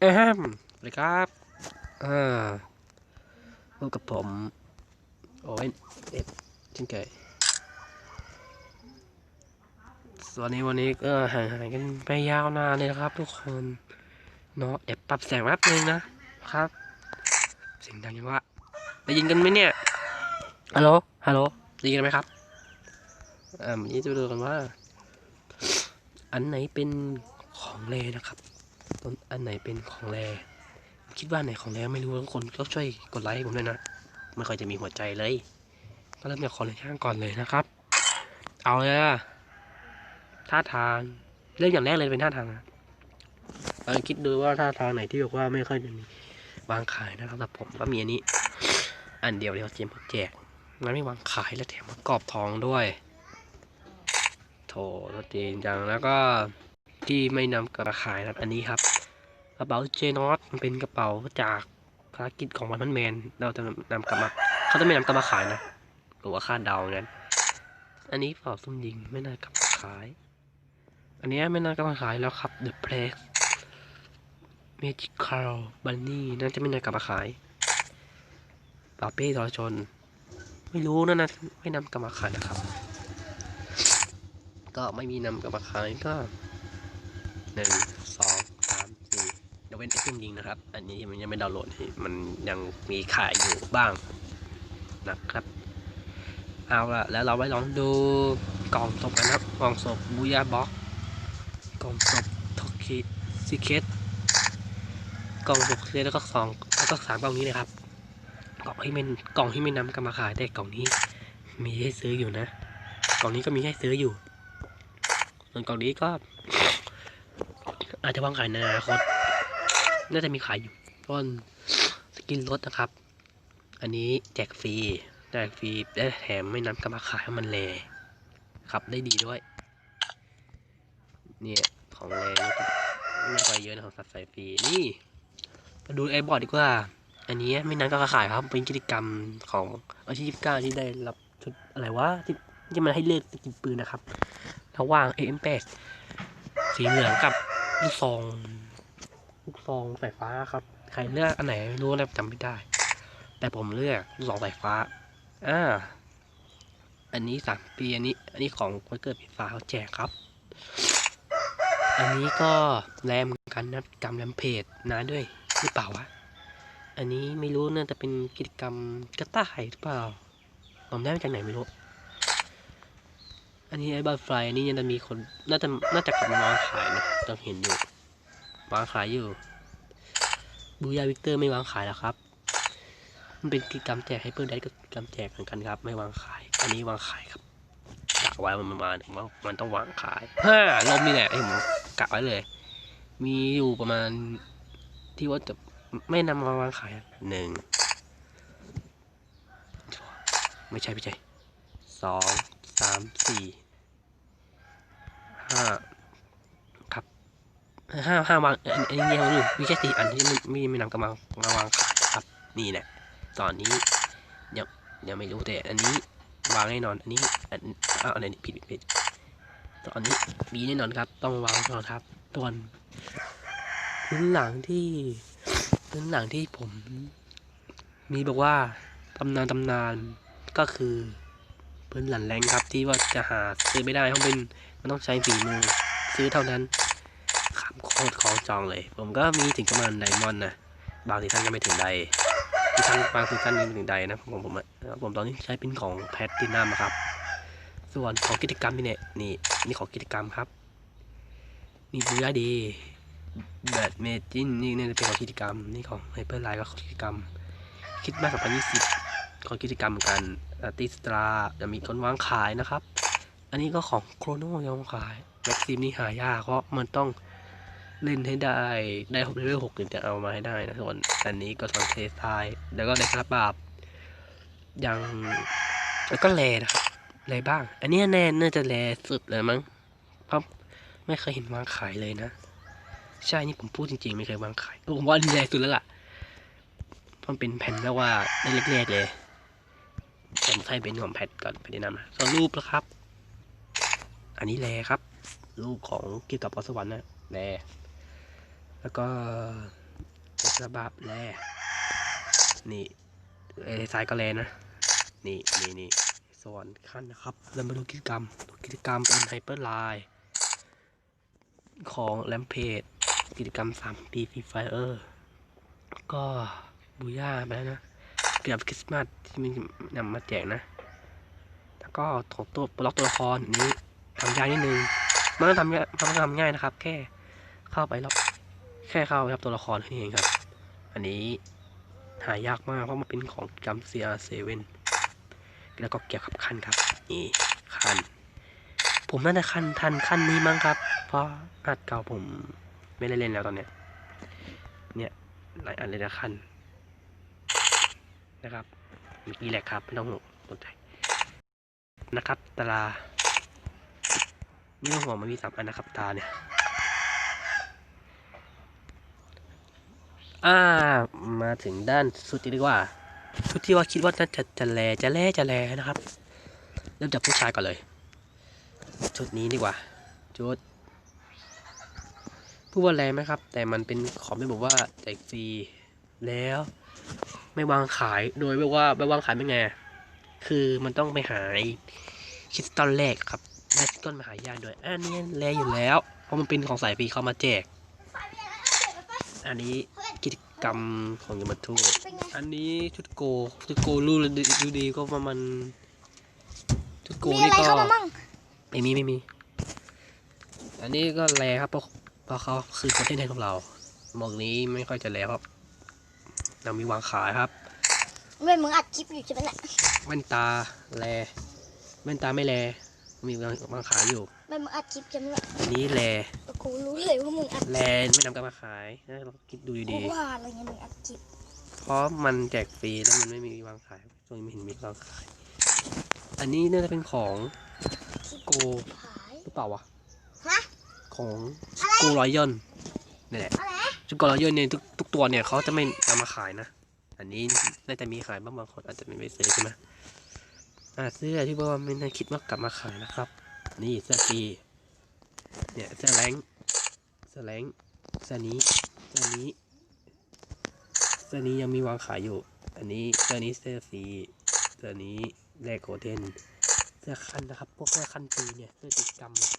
เอ้มสวัสดีครับอ่าพบกับผมโอ้ยเอ็ดเช่นเคยส่วนนี้วันนี้ก็ห่างหายกันไปยาวนานเลยนะครับ ทุกคนเนาะเดี๋ยวปรับแสงแป๊บนึงนะครับเสียงดังยังวะได้ยินกันไหมเนี่ยฮัลโหลฮัลโหลได้ยินกันไหมครับอ่าวันนี้จะไปดูกันว่า อันไหนเป็นของเลนะครับต้ นอันไหนเป็นของแรคิดว่าไหนของแรไม่รู้ทุกคนก็ช่วยกดไลค์ให้ผมด้วยนะไม่ค่อยจะมีหัวใจเลย ก็เริ่มจากของเลข้างก่อนเลยนะครับ เอาเลยอะท่าทางเริ่มอย่างแรกเลยเป็นท่าทางนะลองคิดดูว่าท่าทางไหนที่บอกว่าไม่ค่อยจะมีวางขายนะครับแต่ผมก็มีอันนี้ อันเดียวเดียวเจมส์แจกมันไม่วางขายและแถมประกอบทองด้วยโถตัวจริงจังแล้วก็ที่ไม่นำกระขายนะอันนี้ครับ กระเป๋าเจนอตมันเป็นกระเป๋าจากภารกิจของวันพันแมน เราจะนำกลับมาเขาจะไม่นำกลับมาขายนะหรือว่าคาดเดางั้น อันนี้เป๋าซุ่มยิงไม่น่ากลับมาขาย อันนี้ไม่น่ากลับมาขายแล้วครับ The Place Magical Bunny น่าจะไม่น่ากลับมาขายปาเป้ทรชน ไม่รู้นะนะไม่นำกลับมาขายนะครับ ก็ไม่มีนำกลับมาขายก็หนึ่ง เว้นไอเทมยิงนะครับ อันนี้มันยังไม่ดาวน์โหลดมันยังมีขายอยู่บ้างนะครับ เอาละแล้วเราไปลองดูกล่องศพกันครับ กล่องศพบูยาบ็อกกล่องศพทอคิซิเคตกล่องศพเลยแล้วก็สองแล้วก็สามกล่องนี้เลยครับ กล่องที่ไม่กล่องที่ไม่นำกลับมาขายแต่กล่องนี้มีให้ซื้ออยู่นะ กล่องนี้ก็มีให้ซื้ออยู่ส่วนกล่องนี้ก็อาจจะวางขายในอนาคต น่าจะมีขายอยู่ต้นสกินรถนะครับ อันนี้แจกฟรีแจกฟรีและแถมไม่นำกลับมาขายให้มันแลครับได้ดีด้วย เนี่ยของแรงนะครับไม่ค่อยเยอะนะของสัตว์สายฟรีนี่มาดูไอ้บอร์ดดีกว่า อันนี้ไม่นำกลับมาขายครับเป็นกิจกรรมของอาชีพเก้าที่ได้รับชุดอะไรวะที่ที่มันให้เลือกกินปืนนะครับ ระหว่าง AM8 สีเหลืองกับลูกซอง ลูกซองสายฟ้าครับ ใครเลือกอันไหนไม่รู้นะจำไม่ได้ แต่ผมเลือกลูกซองสายฟ้า อ่า อันนี้สามปีอันนี้ อันนี้ของวันเกิดปีฟ้าเขาแจกครับ อันนี้ก็แรมกันนะกรรมแรมเพจนะด้วยหรือเปล่าวะ อันนี้ไม่รู้น่าจะเป็นกิจกรรมกระต่ายหรือเปล่า ผมได้มาจากไหนไม่รู้ อันนี้ไอ้บัตไฟอันนี้ยังจะมีคนน่าจะน่าจะกลับมาวางขายนะเราเห็นอยู่ วางขายอยู่บูยาวิกเตอร์ไม่วางขายแล้วครับ มันเป็นกิจกรรมแจกให้เพื่อนได้กับกิจกรรมแจกเหมือนกันครับ ไม่วางขาย อันนี้วางขายครับกะไว้มันประมาณว่ามันต้องวางขายห้าลมนี่แหละไอ้หมูกะไว้เลย มีอยู่ประมาณที่ว่าจะไม่นำมาวางขายหนึ่งไม่ใช่ไม่ใช่สองสามสี่ห้า ห้าห้าวางอันอันนี้ยังอยู่มีแค่สี่อันที่ไม่ไม่ไม่นำกลับมามาวางขายครับ นี่แหละตอนนี้ยังยังไม่รู้แต่อันนี้วางแน่นอน อันนี้อันอ้าวอันนี้ผิดผิดตอนนี้มีแน่นอนครับ ต้องวางก่อนครับตัวนพื้นหลังที่พื้นหลังที่ผม มีบอกว่าตำนานตำนานก็คือพื้นหลังแรงครับที่ว่าจะหาซื้อไม่ได้เพราะเป็นมันต้องใช้ฝีมือซื้อเท่านั้น ขามโคตรของจองเลย ผมก็มีถึงประมาณไดมอนด์นะ บางทีท่านก็ไม่ถึงใดที่ท่านบางทีท่านยังไม่ถึงใดนะผมผมผมตอนนี้ใช้เป็นของแพทตินัมครับ ส่วนของกิจกรรมนี่เนี่ยนี่นี่ของกิจกรรมครับนี่บูยาดีแบดเมจินนี่เนี่ยเป็นของกิจกรรม นี่ของไฮเปอร์ไลน์ก็ของกิจกรรม คิดมา2020ของกิจกรรมเหมือนกันติสตราจะมีคนวางขายนะครับ อันนี้ก็ของโครโนยังวางขายแม็กซิมนี่หายากเพราะมันต้อง เล่นให้ได้ได้หกเลเวลหกถึงจะเอามาให้ได้นะส่วนอันนี้ก็ทอนเทสไทแล้วก็ในคาราบาบยังแล้วก็แลนะครับแลบ้าง อันนี้แน่น่าจะแลสุดเลยมั้งเพราะไม่เคยเห็นวางขายเลยนะ ใช่นี่ผมพูดจริงๆ ไม่เคยวางขายผมว่าอันนี้แลสุดแล้วล่ะมันเป็นแผ่นแล้วว่าได้เล็กๆเลยผมใส่เป็นของแพทก่อนไปแนะนำนะส่วนรูปนะครับ อันนี้แลครับ รูปของเกี่ยวกับพรสวรรค์นะแล แล้วก็ระบาบแลนี่เอยซ้ายก็แลนะ นี่นี่นี่ส่วนขั้นนะครับ เรามาดูกิจกรรม กิจกรรมเป็นไฮเปอร์ไลน์ของแลมเพจกิจกรรม3ปีฟรีไฟเออร์ก็บูย่าไปแล้วนะเกือบคริสต์มาสที่มีนำมาแจกนะ แล้วก็ของตัวบล็อกตัวละครอันนี้ทำยากนิดนึงมันต้องทำง่ายมันต้องทำง่ายนะครับ แค่เข้าไปล้วแค่เข้าไปรับตัวละครแค่นี้เองครับ อันนี้หายากมากเพราะมันเป็นของจำ CR7 แล้วก็เกี่ยวกับขั้นครับนี่ขั้นผมน่าจะขั้นทันขั้นนี้มั้งครับ เพราะอัดเก่าผมไม่ได้เล่นแล้วตอนเนี้ยเนี่ยหลายอันเลยนะขั้นนะครับมื่อกี้แหละครับไม่ต้องห่วงสนใจนะครับตาราไม่ต้องห่วงมันมีสามอันนะครับตาเนี่ย อ่า มาถึงด้านสุดดีกว่าชุดที่ว่าคิดว่าน่าจะจะแลจะแลจะแลนะครับ เริ่มจากผู้ชายก่อนเลย ชุดนี้ดีกว่า ชุดผู้ว่าแรงไหมครับ แต่มันเป็นของไม่บอกว่าแจกฟรีแล้ว ไม่วางขายโดยไม่ว่าไม่วางขายเป็นไง คือมันต้องไปหาไอ้คริสตัลแรกครับแรกต้นมาหายากด้วยอันนี้แลอยู่แล้ว เพราะมันเป็นของสายฟรีเขามาแจก อันนี้กิจกรรมของยมทูตเป็นไงอันนี้ชุดโกชุดโกรูดดูดีก็ประมาณชุดโกมีนี่อะไรก็เข้ามามั่งไม่มีไม่มี อันนี้ก็แลครับเพราะเพราะเขาคือคนที่แทนของเราหมวกนี้ไม่ค่อยจะแลครับเรามีวางขายครับเว้ยมึงอัดคลิปอยู่ใช่ไหมเนี่ยแว่นตาแลแว่นตาไม่แลมีวางวางขายอยู่เว้ยมึงอัดคลิปใช่ไหมเนี่ยอันนี้แล กูรู้เลยว่ามึงอัดแลไม่นำกลับมาขายนะเราคิดดูกูดีว่าอะไรเงี้ยมึงอัดคลิปๆเพราะมันแจกฟรีแล้วมันไม่มีวางขายช่วงนี้ไม่เห็นมีวางขาย อันนี้น่าจะเป็นของโกหายหรือเปล่าวะ ฮะของกูรอยยอนนี่แหละอะไรชุดกรอยยอนเนี่ยทุกทุกตัวเนี่ยเขาจะไม่นำมาขายนะ อันนี้น่าจะมีขายบ้างบางคนอาจจะไม่ไปซื้อใช่ไหมอ่าเสื้อที่บอกว่าไม่น่าคิดว่ากลับมาขายนะครับ นี่เสื้อปีเนี่ยเสื้อแรงเสื้อแรงเสื้อนี้เสื้อนี้เสื้อนี้ยังมีวางขายอยู่ อันนี้เสื้อนี้เสื้อสีเสื้อนี้แลกโกลเด้นเสื้อคันนะครับ พวกเสื้อคันปีเนี่ยเสื้อกิจกรรมเนี่ย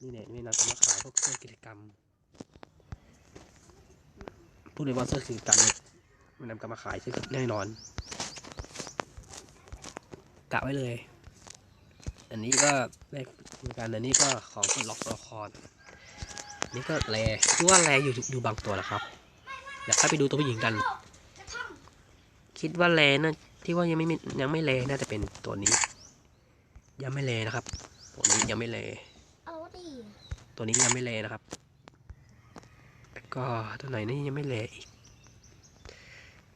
นี่เนี่ยไม่นำมาขายพวกเสื้อกิจกรรมพูดเลยว่าเสื้อกิจกรรมเนี่ยม่นนำกลับมาขายใช่แน่นอนกะไว้เลย อันนี้ก็แลกเหมือนกัน อันนี้ก็ของปลดล็อกตัวละครอั นี่ก็แลคิดว่าแลอยู่อยู่บางตัวนะครับเดี๋ยวค่อยไปดูตัวผู้หญิงกัน คิดว่าแลนะที่ว่ายังไม่ยังไม่แลน่าจะเป็นตัวนี้ ยังไม่แลนะครับ ตัวนี้ยังไม่แลเอาดิตัวนี้ยังไม่แลนะครับก็ตัวไหนนี่ยังไม่แลอีก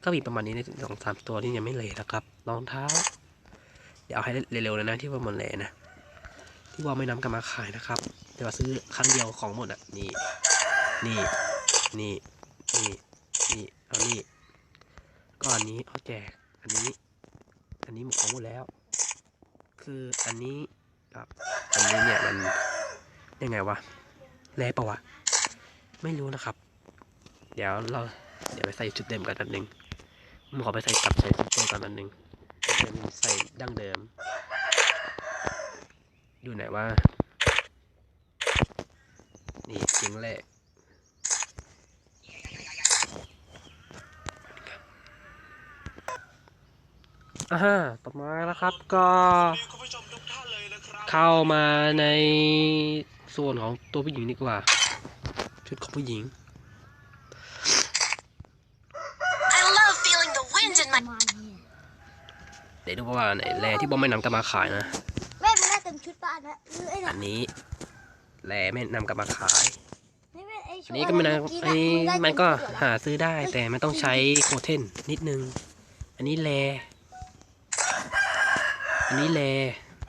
ก็มีประมาณนี้ในสองสามตัวที่ยังไม่แลนะครับ รองเท้า เดี๋ยวเอาให้เร็วๆเลยนะที่ว่ามันแลนะ ที่ว่าไม่นำกลับมาขายนะครับ เดี๋ยวซื้อครั้งเดียวของหมดอะ นี่ นี่ นี่ นี่ นี่ เอานี่ก็อันนี้เอาแจก อันนี้ อันนี้หมดของหมดแล้ว คืออันนี้กับ อันนี้เนี่ยมันยังไงวะแลปะวะ ไม่รู้นะครับ เดี๋ยวเรา เดี๋ยวไปใส่ชุดเดิมกันแป๊บนึงผมขอไปใส่กลับใส่ชุดเดิมกันแป๊บนึงใส่ดั้งเดิมดูไหนว่า นี่จริงแหละอ่าฮะต่อมาแล้วครับก็คุณผู้ชมทุกท่านเลยนะครับเข้ามาในส่วนของตัวผู้หญิงดีกว่า ชุดของผู้หญิง I love feeling the wind in ป my ระมาณนี้เดี๋ยวดูว่าไหนแร่ที่บอมไม่นำกลับมาขายนะแม่มึงได้เต็มชุดป่ะอันนะหรือไอ้อัน่ะนนี้แร่ไม่นำกลับมาขายนี่แม่ไอันนี้ก็ไม่นะอันนี้มันก็หาซื้อได้แต่มันต้องใช้โคเทนนิดนึง อันนี้แล อันนี้แล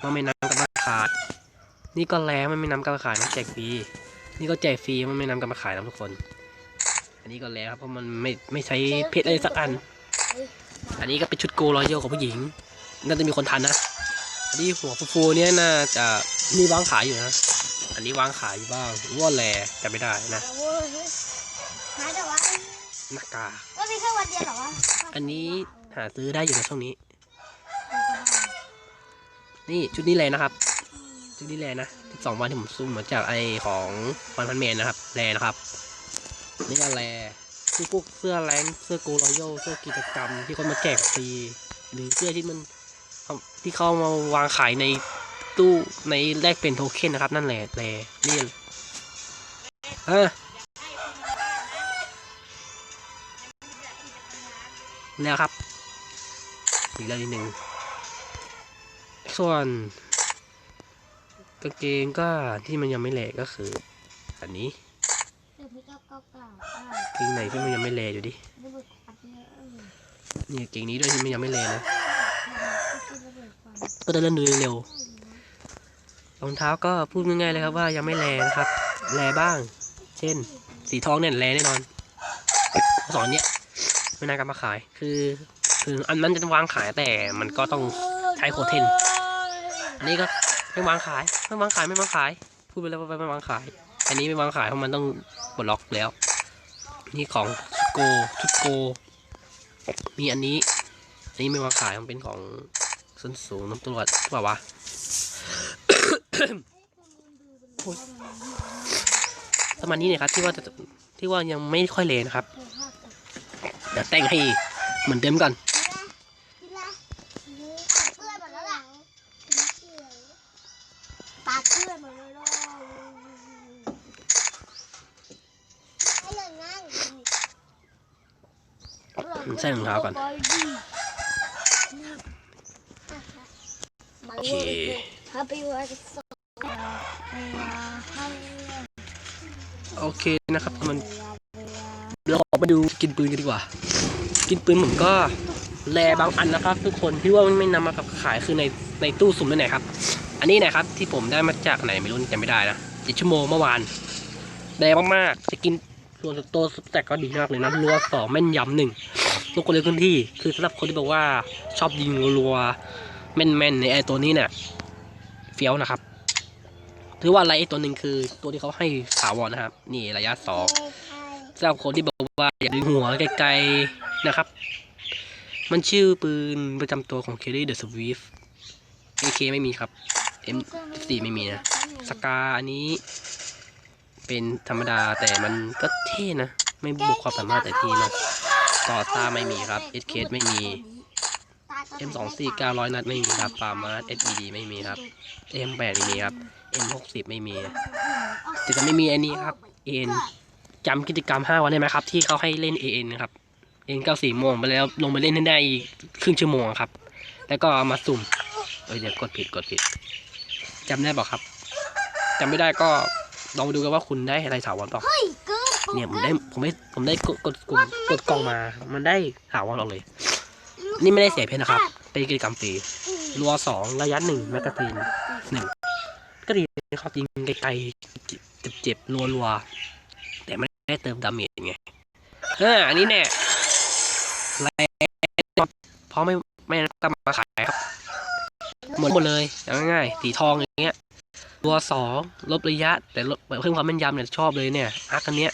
มันไม่นำกับมาขายนี่ก็แลมันไม่นำกับมาขายมันแจกฟรี นี่ก็แจกฟรีมันไม่นำกับมาขายนะทุกคน อันนี้ก็แลครับเพราะมันไม่ไม่ใช้เพชรอะไรสักอัน อันนี้ก็เป็นชุดโกรอยโยของผู้หญิง น่าจะมีคนทันนะ อันนี้หัวฟูๆเนี่ยน่าจะมีวางขายอยู่นะ อันนี้วางขายอยู่บ้างว่าแลแต่ไม่ได้นะเอาเว้ยหายแต่ว่าหน้ากากก็มีแค่วันเดียวเหรอวะอันนี้หาซื้อได้อยู่ในช่วงนี้ นี่ชุดนี้เลยนะครับ ชุดนี้แลนะ12วันที่ผมซุ่มมาจากไอของวันพันเมนนะครับแลนะครับนี่ก็แลคือพวกเสื้อแรงเสื้อโกลรอยัลเสื้อกิจกรรมที่คนมาแจกฟรีหรือเสื้อที่มันเอาที่เขามาวางขายใน ตู้ในแลกเป็นโทเค็นนะครับ นั่นแหละแลนี่เออแล้วครับอีกเรื่องนิดนึงส่วนกางเกงก็ที่มันยังไม่แหลกก็คือ อันนี้กางเกงไหนที่มันยังไม่แหลกอยู่ดิเนี่ยเกางเกงนี้ด้วยที่มันยังไม่แหลกนะคือระเบิดควันก็จะเล่นดูเร็ว รองเท้าก็พูดง่ายๆเลยครับว่ายังไม่แลนะครับ แลบ้าง เช่น สีทองเนี่ยแลแน่นอนสอนเนี่ยไม่น่ากลับมาขายคือคืออันนั้นจะวางขายแต่มันก็ต้องใช้โคเทนอันนี้ก็ไม่วางขายไม่วางขายไม่วางขาย พูดไปแล้วว่าไม่วางขาย อันนี้ไม่วางขายเพราะมันต้องปลดล็อกแล้ว นี่ของโกชุดโก มีอันนี้อันนี้ไม่วางขายมันเป็นของส้นสูงน้ำตรวจเปล่าวะ ประมาณนี้เนี่ยครับที่ว่าจะที่ว่ายังไม่ค่อยเลนนะครับเดี๋ยวแต่งให้เหมือนเดิมก่อนให้เลยนั่งใส่รองเท้าก่อนโอเค นะครับมันเราออกมาดูกินปืนกันดีกว่า กินปืนผมก็แลบางอันนะครับ ทุกคนที่ว่ามันไม่นำมากับขายคือในในตู้สุ่มนั่นไหนครับ อันนี้นะครับที่ผมได้มาจากไหนไม่รู้จำไม่ได้นะเจ็ดชั่วโมงเมื่อวานแดงมากๆจะกินส่วนตัวแต่ก็ดีมากเลยนะรัวสองแม่นยำหนึ่งทุกคนเลยพื้นที่ คือสำหรับคนที่บอกว่าชอบยิงรัวแม่นๆในไอตัวนี้เนี่ยเฟี้ยวนะครับ ถือว่าไรไอ้ตัวหนึ่งคือตัวที่เขาให้ถาวรนะครับ นี่ระยะสองสำหรับคนที่บอกว่าอยากดึงหัวไกลๆนะครับ มันชื่อปืนประจำตัวของ Kelly the Swift AK ไม่มีครับ M14 ไม่มีนะ สกาอันนี้ เป็นธรรมดาแต่มันก็เท่นะ ไม่บุกความสามารถแต่ท่นะ ต่อตาไม่มีครับ SK ไม่มี M24 900นัดไม่มีครับปามา SED ไม่มีครับ M8 ไม่มีครับ M60 ไม่มีแต่จะไม่มีอันนี้ครับ AN จำกิจกรรม5วันได้ไหมครับ ที่เขาให้เล่น AN นะครับ AN 94โมงไปแล้วลงไปเล่นให้ได้อีกครึ่งชั่วโมงครับ แล้วก็เอามาสุ่มเอ้ยเดี๋ยวกดผิดกดผิดจำได้เปล่าครับจำไม่ได้ก็ลองมาดูกันว่าคุณได้อะไรถาวรเปล่าเฮ้ยกึ๊บเนี่ยผมได้ผมได้ผมได้กดกดกดกดกล่องมา มันได้ถาวรออกเลย นี่ไม่ได้เสียเพชรนะครับ เป็นกิจกรรมฟรีรัวสองระยะหนึ่งแมกกาซีนหนึ่งก็ดีนะครับยิงไกลๆเจ็บๆรัวๆแต่ไม่ได้เติมดาเมจไงเอออันนี้เนี่ยแรงเพราะไม่ไม่กำมาขายครับ หมดหมดเลยง่ายๆสีทองอย่างเงี้ยตัวสองลบระยะ แต่ลดเพิ่มความแม่นยำเนี่ยชอบเลยเนี่ยอาร์คอันเนี้ย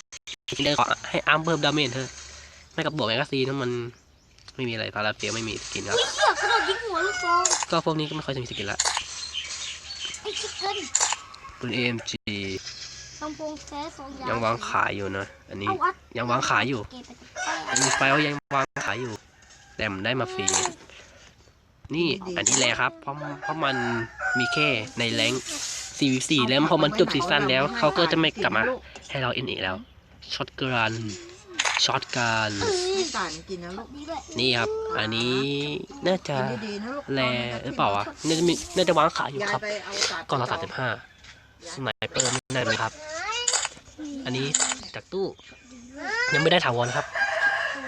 เลยขอให้อาร์มเพิ่มดาเมจเธอะไม่กับบวกแมกกาซีนนะมัน ไม่มีอะไรพาราเฟียไม่มีสกินครับเสือกกระโดดยิงหัวลูกซองก็พวกนี้ก็ไม่ค่อยจะมีสกินละไอ้ชิคเก้นปืน AMG ลำโพงแท้สองยางยังวางขายอยู่นะอันนี้เอาวัดยังวางขายอยู่เก็บไปอันนี้ไฟล์ยังวางขายอยู่ แต่มันได้มาฟรีนี่อันนี้แหละครับเพราะเพราะมันมีแค่ในแรง4 4แล้วพอมันจบซีซั่นแล้วเขาก็จะไม่กลับมาให้เราเอ็นอีกแล้วช็อตกันช็อตกันให้สารกินนะลูกดีด้วยนี่ครับ อันนี้น่าจะกินดีๆนะลูกแลหรือเปล่าวะน่าจะมีน่าจะวางขายอยู่ยายครับไปเอาสารก่อนละสามสิบห้าสไนเปอร์ไม่ได้เลยครับ อันนี้จากตู้ ยังไม่ได้ถาวรครับ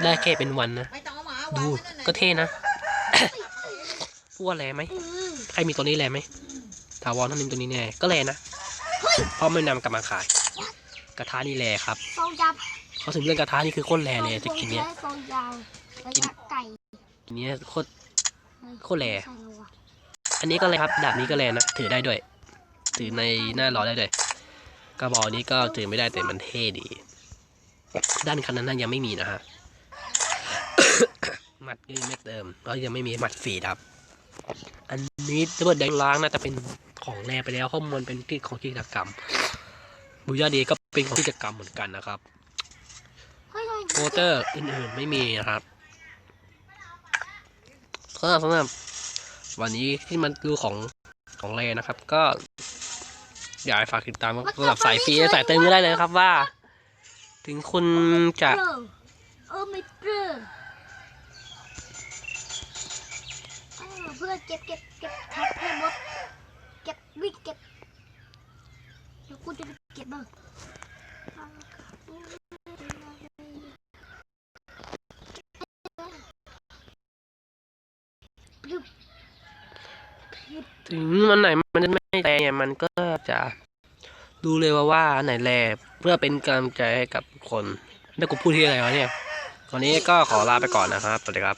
ได้แค่เป็นวันนะไม่ต้องเอาหมาดูวางไว้นั่นน่ะก็เท่นะพูดว่าแรไหมใครมีตัวนี้แรไหมถาวรท่านมีตัวนี้แน่ก็แรนะเพราะไม่นำกลับมาขาย กระทะนี่แรครับซองยับ เขาถึงเรื่องกระทะนี่คือโคตรแรเลยจะกินเนี้ยซองยาวระยะไก่กินเนี้ยโคตรโคตรแลใช่แล้ววะอันนี้ก็เลยครับดาบนี้ก็แรนะถือได้ด้วย ถือในหน้าร้อนได้ด้วยกระบอกนี้ก็ถือไม่ได้แต่มันเท่ดี ด้านคันนั้นยังไม่มีนะฮะหมัดก็ยังไม่เติมแล้วยังไม่มีหมัดฝีครับ อันนี้ระเบิดแดงล้างน่าจะเป็นของแรไปแล้วข้อมูลเป็นที่ของกิจกรรมบูยาเดก็เป็นของกิจกรรมเหมือนกันนะครับเฮ้ยเฮ้ย โปสเตอร์อื่นๆไม่มีนะครับสำหรับสำหรับวันนี้ที่มันดูของของแรนะครับ ก็อยากให้ฝากติดตามสำหรับสายฟรีและสายเติมก็ได้เลยนะครับว่า ถึงคุณจะเปรี้ยวเออไม่เปรี้ยวเออเพื่อนเก็บเก็บเก็บแท็บให้หมดเก็บวิ่งเก็บเดี๋ยวกูจะไปเก็บบ้างพรึบพรึบ ถึงมันไหนมันไม่แรงเนี่ยมันก็จะดูเลยว่าว่าไหนแรงเพื่อเป็นกำลังใจให้กับคนไม่กูพูดที่อะไรวะเนี่ยวันนี้ก็ขอลาไปก่อนนะครับสวัสดีครับ